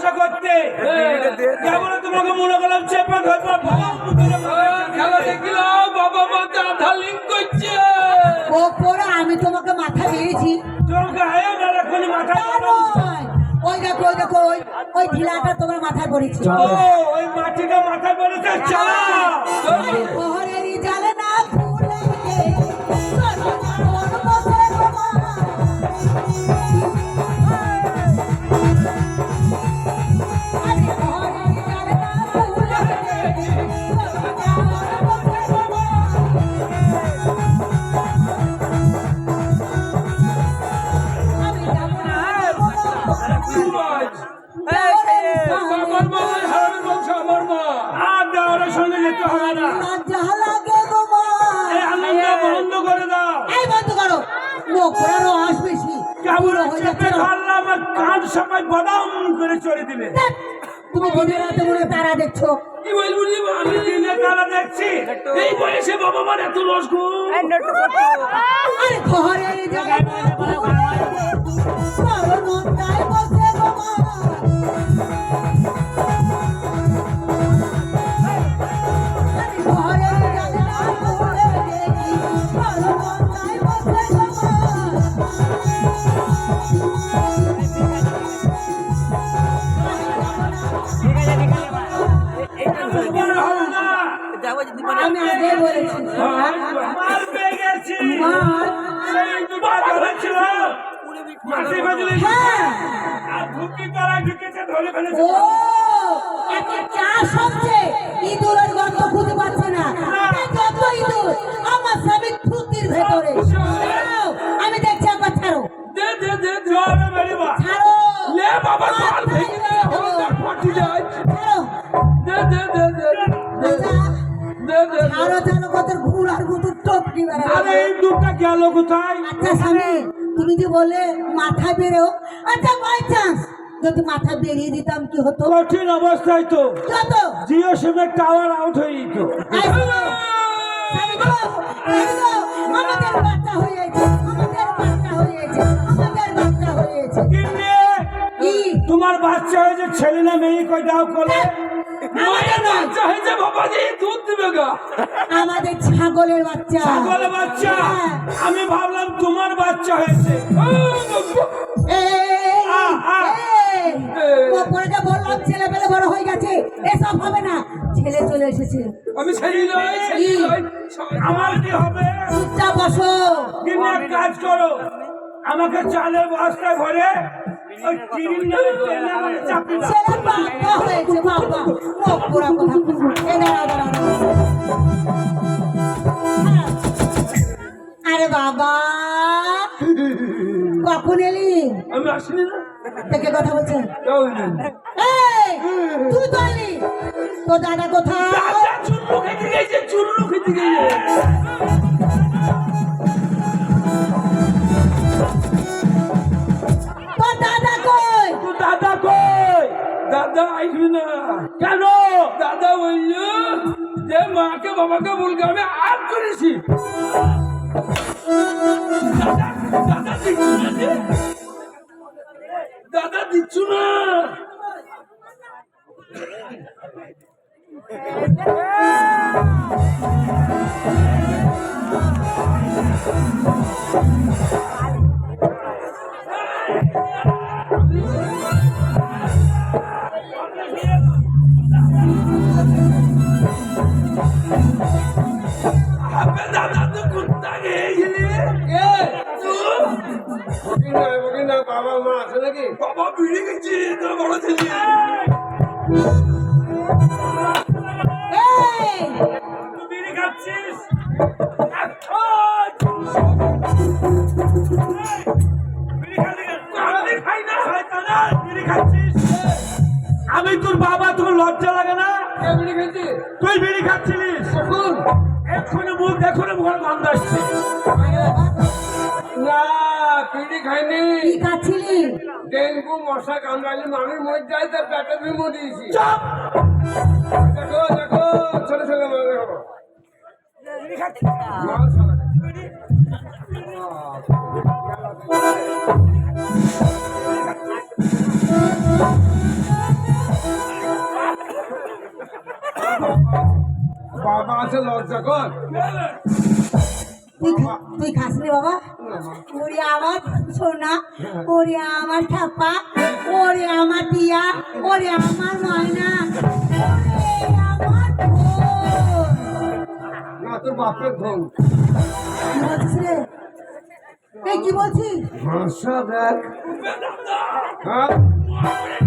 ভালোবাসা করতে। কেমন তোমাকে মনে করলাম চেপে ধরবো ভগবান বাবা মা আধা লিঙ্ক করছে। ও পরে আমি তোমাকে মাথা দিয়েছি। না রাখুন। ওই দেখো ওই দেখো ওই ওই ঢিলাটা তোমার মাথায় পড়েছে। ও ওই মাটিটা মাথায় পড়েছে চালা। আর দেওয়ারের সঙ্গে যেতে হবে না তোমার এই বন্ধ করে দাও বন্ধ করো মুখ পুরো বেশি কেমন পুরো হয়ে যাচ্ছে চেপে ধরলাম আর কান সবাই বাদাম করে চড়ে দিলে তুমি দিনে রাতে মনে তারা দেখছ কি বলব আমি দিনে তারা দেখছি এই বয়সে বাবা মার এত লস গো আরে ঘরে মাসি হ্যাঁ। আর ঢুকি তারা ঢুকেছে ধরে ফেলেছে। ও একটা চাষ হচ্ছে ইঁদুরের গন্ধ খুঁজে পাচ্ছে না। যত ইঁদুর আমার স্বামী থুতির ভেতরে। আমি দেখছি একবার ছাড়ো। দে দে দে জোরে বেরিবা ছাড়ো। লে বাবা আর গাল ভেঙে দে ছাড়ো, হলদার ফাটি যায়। ছাড়ো। দে দে দে দে দে দে। দে ছাড়ো ছাড়ো কত ঘুর আর গুতুর টপকি আরে বেড়াবে এই দুটা গেল কোথায়? আচ্ছা স্বামী। তুমি যে বলে মাথা বেরো আচ্ছা বাই চান্স যদি মাথা বেরিয়ে দিতাম কি হতো? কঠিন অবস্থায় তো। জিও সিমের টাওয়ার আউট হয়ে যেত। আমাদের বাচ্চা হয়েছে আমাদের বাচ্চা হয়েছে আমাদের বাচ্চা হয়েছে কি? তোমার বাচ্চা হয়েছে ছেলে না মেয়ে কই দাও কোলে? মায়ের বাচ্চা হয়েছে বাবা যে দুধ দিবে গা। আমাদের ছাগলের বাচ্চা। ছাগল বাচ্চা? হ্যাঁ। আমি ভাবলাম তোমার বাচ্চা হয়েছে। ওপরেটা বললাম ছেলে পেলে বড় হয়ে গেছে এসব হবে না। ছেলে চলে এসেছে। আমি নয় আমার কি হবে। চুপচাপ বসো। কাজ করো। আমাকে চালের বস্তা ভরে বাবা হয়েছে বাবা মুখ পোড়া কথা এ দাঁড়াও দাঁড়াও দাঁড়াও। আরে বাবা। কখন এলি? আমি আসিনি না। থেকে কথা দিন তুই তো এলি। তো দাদা কোথায়? দাদা চুল্লু খেতে গেছে চুল্লু খেতে কেন? দাদা বলল যে মাকে বাবাকে বলকে আমি আর করেছি। দাদা তো কুত্তা গেয়ে বাবা মা আছে নাকি বাবা বিড়ি গেছি তোর বড় ছেলে বিড়ি খাচ্ছিস আমি তোর বাবা তোর লজ্জা লাগে না? তুই বিড়ি খাচ্ছিলিস? ডেঙ্গু মশা কামড়ালে মানুষ মরে যায় তার পেটে ভেঙে দিয়েছি। দেখো দেখো ছোট ছোট মানুষ বাবা আছে লজ্জা কর। তুই তুই খাসনি বাবা। ওরে আমার সোনা ওরে আমার ঠাপা ওরে আমার টিয়া ওরে আমার ময়না তোর বাপের ধন। বলছিস রে? এই কি বলছিস? ভাষা দেখ। হ্যাঁ?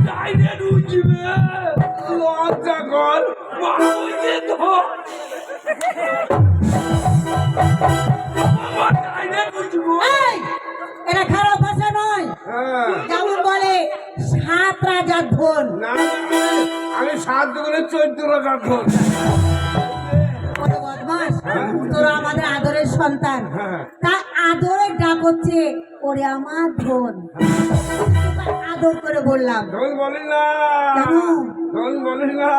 ডাইরেক্ট উঠবে লজ্জা কর। বাবুজি তো বাবা এটা খারাপ ভাষা নয়। হ্যাঁ। যেমন বলে সাত রাজার ধন। আমি সাত দুগুণে চোদ্দ রাজার ধন। তোরা আমাদের আদরের সন্তান। হ্যাঁ। তা আদরের ডাক হচ্ছে ওরে আমার ধন। আদর করে বললাম। ধন বলিস না। কেন? ধন বলিস না।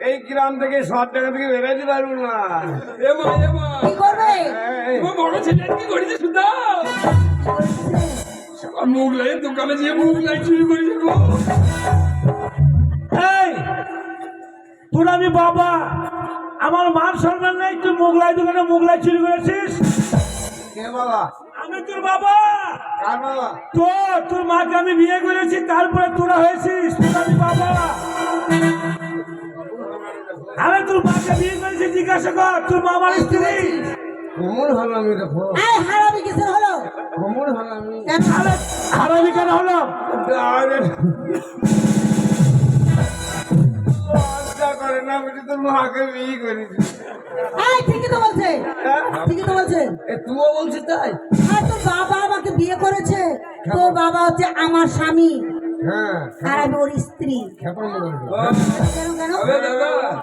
এই গ্রাম থেকে সব জায়গা থেকে বেরোতে পারব না। এ মা এ মা। কি করবে? বড় ছেলে কি করেছে দোকানে যে মুখ লাই চুরি করেছে গো। এই তোর আমি বাবা। আমার মান সম্মান নেই তুই মোগলাই দোকানে মোগলাই চুরি করেছিস? কে বাবা? তোর বাবা। তো তোর তোর মাকে আমি বিয়ে করেছি তারপরে তোরা হয়েছিস আমি বাবা। আমি তোর মাকে বিয়ে করেছি জিজ্ঞাসা কর তোর মামার স্ত্রী। কোমর ভালো আমি দেখো হারামি কিসের হলো? কোমর আমি। কেন? হলাম হারামি কেন হলো? আরে না বেটি তোর মাকে বিয়ে করেছি এই ঠিকই তো বলছে। ঠিকই তো বলছে। এ তুইও বলছিস তাই? আর তোর বাবা আমাকে বিয়ে করেছে। তোর বাবা হচ্ছে আমার স্বামী। হ্যাঁ আর আমি ওর স্ত্রী। কেন কেন?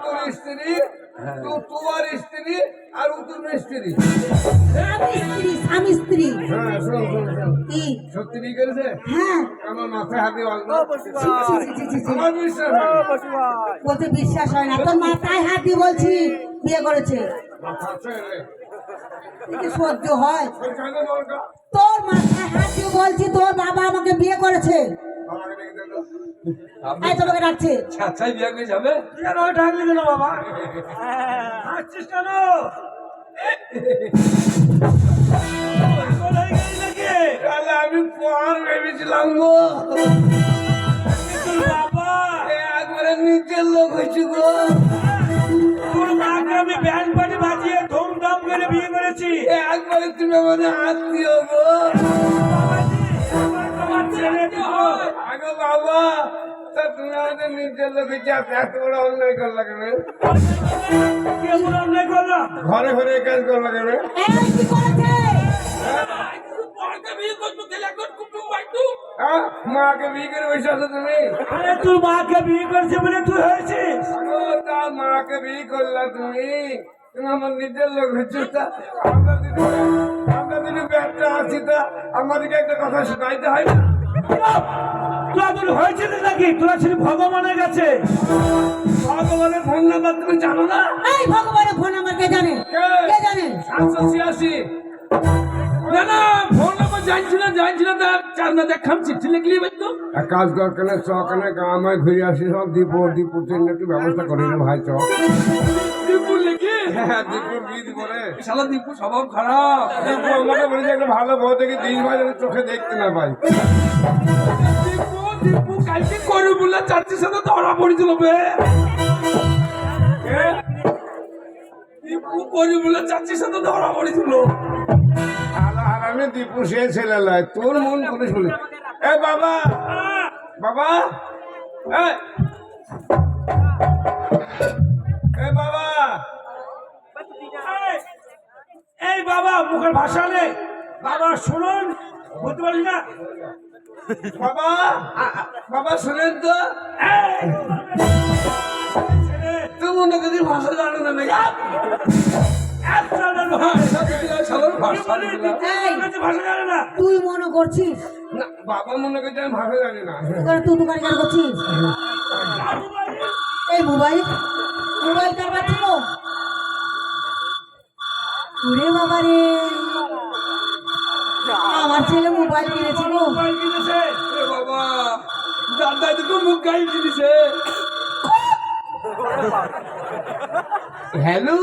তোর স্ত্রী তুই তোমার স্ত্রী আর ও তোর স্ত্রী। আমি স্ত্রী হ্যাঁ শোন শোন শোন। কি? সত্যি বিয়ে করেছে? হ্যাঁ। আমার মাথায় হাতে অল্প ছি, ছি, ছি, ছি, ছি, ছি। আমার বিশ্বাস হয় না। বলতে বিশ্বাস হয় না। তোর মাথায় হাত দিয়ে বলছি বিয়ে করেছে। সহ্য হয়। তোর মাথায় হাত দিয়ে বলছি তোর বাবা আমাকে বিয়ে করেছে। এই তোমাকে ডাকছে। ছাচ্ছাই বিয়ে করে যাবে? কেন ডাকলি কেন বাবা। হাসছিস কেন? পাগল গেলি নাকি? তাহলে আমি পর ভেবেছিলাম গো। বাবা একবারে নিচের লোক হয়েছি গো। তোর মাকে আমি ব্যান্ড পার্টি বাজিয়ে ধুমধাম করে বিয়ে করেছি। এ একবারে তুমি আমাদের আত্মীয় গো। বাবা তা তুমি আমাদের নিচের লোক হয়েছি আর এত বড় অন্যায় করলা করলাম ঘরে ঘরে কাজ করলা মাকে বিয়ে করে বসে আছো তুমি? আরে তোর মাকে বিয়ে করেছে বলে তুই হয়েছিস তা মাকে বিয়ে করলা তুমি। তুমি আমার নিজের লোক হচ্ছে তা, আমরা যদি আমরা যদি ব্যবসা আছি তা, আমাদেরকে একটা কথা শোনাইতে হয় না? তোরা হয়েছিল নাকি? তোরা ছিল ভগবানের কাছে। ভগবানের ফোন নাম্বার তুমি জানো না? এই ভগবানের ফোন আমার কে জানে? কে? কে জানে? সাতশো ছিয়াশি। না না ফোন নাম্বার জানছি না জানছি না তা চার না দেখাম চিঠি লিখলি তো। কাজ কর চকানে গামায় ঘুরে আসি সব দীপ দীপুর জন্য একটু ব্যবস্থা করে রে ভাই চ দীপু লিখি? হ্যাঁ দীপুর শালা দীপু স্বভাব খারাপ। দীপু আমাকে বলেছে একটা ভালো বউ দেখে দিন ভাই চোখে দেখতে না পাই। ধরা পড়েছিল দীপু করে বললে সাথে ধরা পড়েছিল। আলা দীপু সে ছেলে তোর মন করে শুনে। এ বাবা! বাবা! এ! এ বাবা! এই বাবা মুখের ভাষা নেই বাবা শুনুন। বুঝতে পারলি না? বাবা বাবা শুনেন তো। তুই মনে করি ভাষা জানো না নাকি? তুই তোর ভাষা জানে না তুই মনে করছিস? না বাবা মনে করছে আমি ভাষা জানি না। তুই দোকানে কেন করছিস? এই মোবাইল মোবাইল কার ছিল ওরে বাবা রে আমার ছেলে মোবাইল কিনেছে গো মোবাইল কিনেছে। এ বাবা দাদা দুটো মুখ গাই দিছে। হ্যালো?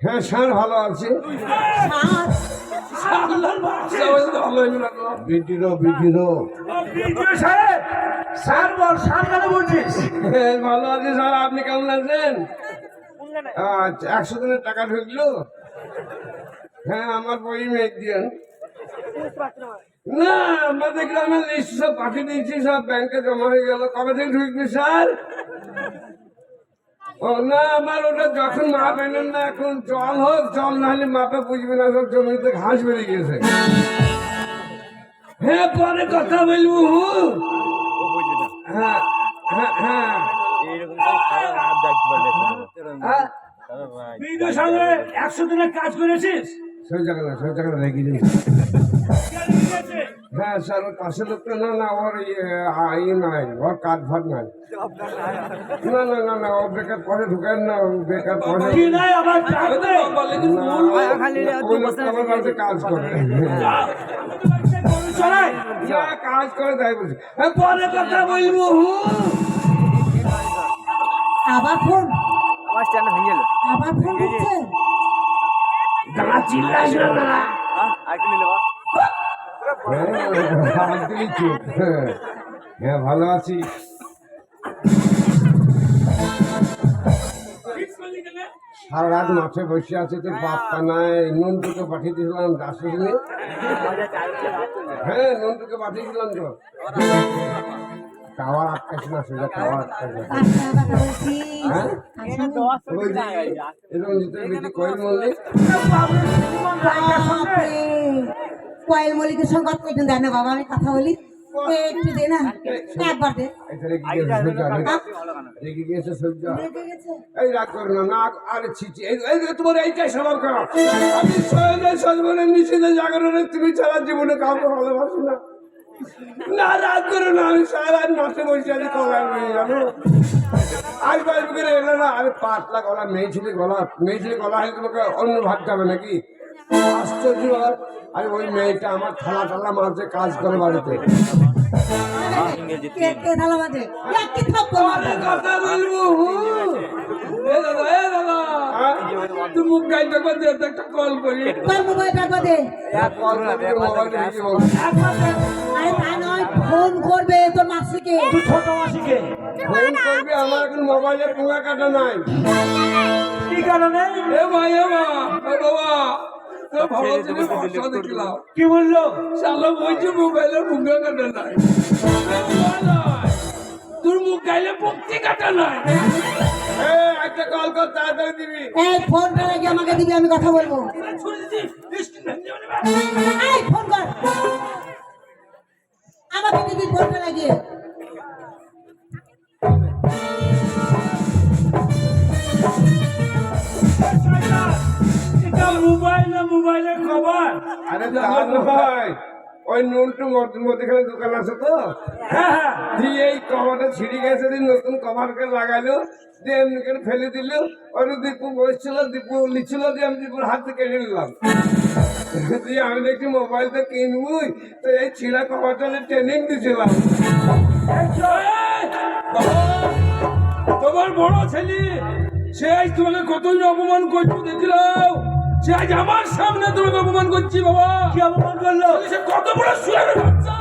হ্যাঁ স্যার ভালো আছে। তো। বিটিরো বিটিরো। স্যার বল স্যার কেন বলছিস? হ্যাঁ, ভালো আছে স্যার। আপনি কেমন আছেন? আচ্ছা একশো দিনের টাকা ঢুকলো? হ্যাঁ আমার বই মেঘ দিয়েন না আমাদের গ্রামের লিস্ট সব পাঠিয়ে দিয়েছি সব ব্যাংকে জমা হয়ে গেল। কবে থেকে ঢুকবে স্যার? ও না আমার ওটা যখন মাপ এলেন না এখন জল হোক জল না হলে মাপে বুঝবে না সব জমিতে ঘাস বেরিয়ে গেছে। হ্যাঁ পরে কথা বলব হ্যাঁ হ্যাঁ হ্যাঁ। হ্যাঁ। বিজয় সঙ্গে একশো দিনের কাজ করেছিস। সেই জায়গা না সেই জায়গা রেখে দিই। হ্যাঁ স্যার ওর লোকটা না না ওর ইয়ে ইয়ে নাই ওর কাজ ভাত নাই। না না না না ও বেকার পরে ঢুকেন না ও বেকার পরে কাজ করে। কাজ করে তাই বলছি। হ্যাঁ পরে কথা বলব আবার ফোন? আবার ফোন? বা হ্যাঁ হ্যাঁ হ্যাঁ ভালো আছি সারা রাত মাঠে বসে আছে তো বাপ্পা নাই নুন টুকে পাঠিয়ে দিয়েছিলাম দাসুনে হ্যাঁ নুন টুকে পাঠিয়েছিলাম তো টাওয়ার কয়েল মলিকের সঙ্গে কথা দেয় না বাবা আমি কথা বলি। একটু দে না। একবার দে। রেগে সহ্য এই রাগ করো না আরে ছিচি এই তোমার এইটাই স্বভাব খারাপ আমি সয়নে সজবনে মিশিতে জাগরণে তুমি ছাড়া জীবনে কাউকে ভালোবাসি না। না রাগ করো না আমি সারা মাঠে বসে আছি কলার মেয়ে জানো আজ বাইরে করে এলো না আরে পাতলা গলা মেয়ে ছেলে গলা মেয়ে ছেলে গলা হলে তোমাকে অন্য ভাত যাবে নাকি আশ্চর্য। আরে ওই মেয়েটা আমার থালা টালা মাঝে কাজ করে বাড়িতে। কথা বলব এ দাদা এ দাদা হ্যাঁ? তুই মুখ করতে একটা কল করি তোর মোবাইলটা একবার এক কল করে মোবাইলে বলছি। নয় ফোন করবে তোর মাসিকে। তুই ছোট মাসিকে। ফোন করবি আমার এখন মোবাইলে পোঙা কাটা নাই। কি কারণে? এ ভাই এ মা এ বাবা। কি বলল? শালা বলছি মোবাইলের মুখ কাটা নাই। তোর মুখ গাইলে পক্তি কাটা নাই। এ, একটা কল কর তাড়াতাড়ি দিবি। এই ফোনটা রেখে আমাকে দিবি? আমি কথা বলব। এই ফোন কর। আমাকে দিবি ফোনটা লাগিয়ে এটা মোবাইল না মোবাইলের খবর? আরে তা ওই নুনটু মধ্যখানে দোকান আছে তো? হ্যাঁ হ্যাঁ। দিয়ে এই কভারটা ছিঁড়ে গেছে দিয়ে নতুন কভারকে লাগাইলো দিয়ে এমনি করে ফেলে দিল। ওই দীপু বসছিল দীপু লিখছিল দিয়ে আমি দীপুর হাত থেকে কেড়ে নিলাম। তুই আমি দেখছি মোবাইলটা তো কিনবই তো এই ছিঁড়া কপাটালে ট্রেনিং দিছিলাম। তোমার বড় ছেলে সে আজ তোমাকে কতই অপমান করছ দেখলাম সে আজ আমার সামনে তোমাকে অপমান করছি বাবা। কি অপমান করল? সে কত বড় শুয়ে বাচ্চা।